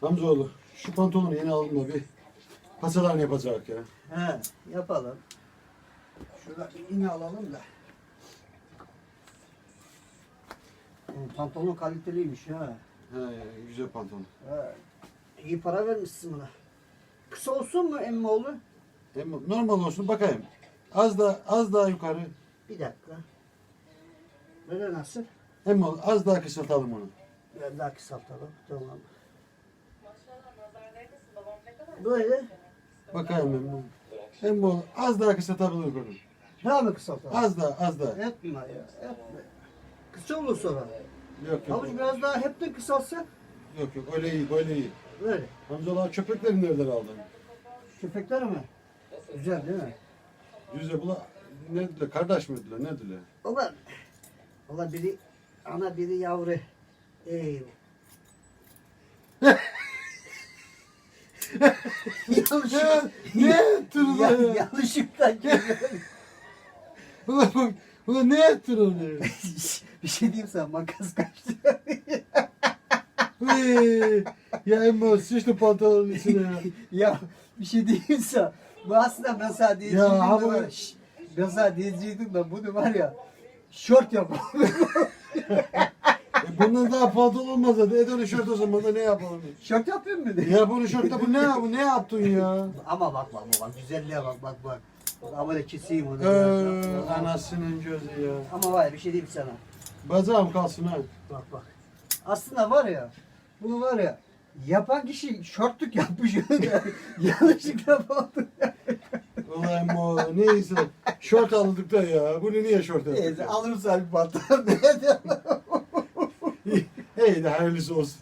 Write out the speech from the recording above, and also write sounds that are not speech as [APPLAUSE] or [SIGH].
Hamzoğlu şu pantolonu yeni aldım da bir paçalarını yapacak ya. He, yapalım. Şurada iğne alalım da. Bu Pantolon kaliteliymiş ha. He, güzel pantolon. He. İyi para vermişsin buna. Kısa olsun mu emmi oğlu? Hem normal olsun bakayım. Az da az daha yukarı. Bir dakika. Böyle nasıl? Hem az daha kısaltalım onu. Biraz daha kısaltalım. Tamam. Böyle. Bakayım hem. Hem bu az daha kısaltabilir bunu. Daha mı kısaltalım? Az daha az daha. Etme ya. Etme. Kısa olur sonra. Yok yok. Havuç biraz daha hep de kısalsa. Yok yok öyle iyi böyle iyi. Böyle. Hamzoğlu köpekleri nereden aldın? Köpekler mi? Güzel değil mi? Yüze bula ne dediler? Kardeş mi dediler? Ne dediler? Ulan, ulan biri ana biri yavru. Ey. [LAUGHS] Yanlış. ne ettin Ya, ya? yanlışlıkla. Ulan bak. Ulan ne ettin onu ya? bir şey diyeyim sana makas kaçtı. Ya Emma sıçtı pantolonun içine ya. ya bir şey diyeyim sana. Bu aslında ben sana diyecektim Ya, bu- var. Şşş, Ben sana diyecektim de bunu var ya. Şort yapalım. [LAUGHS] Bundan daha pantolon olmaz hadi. Et onu şort o zaman da ne yapalım? şort yapayım mı? Ya bunu şortta bu ne bu ne yaptın ya? Ama bak bak bak güzelliğe bak bak bak. Ama da keseyim onu. Ee, anasının gözü ya. Ama var ya bir şey diyeyim sana. Bacağım kalsın ha. Bak bak. Aslında var ya. Bunu var ya. Yapan kişi şortluk yapmış. [LAUGHS] Yanlışlıkla oldu. Ulan Emma neyse. Şort aldık da ya. Bunu niye şort yaptık? Neyse alırım sana bir pantolon. [LAUGHS] İyi de hayırlısı olsun.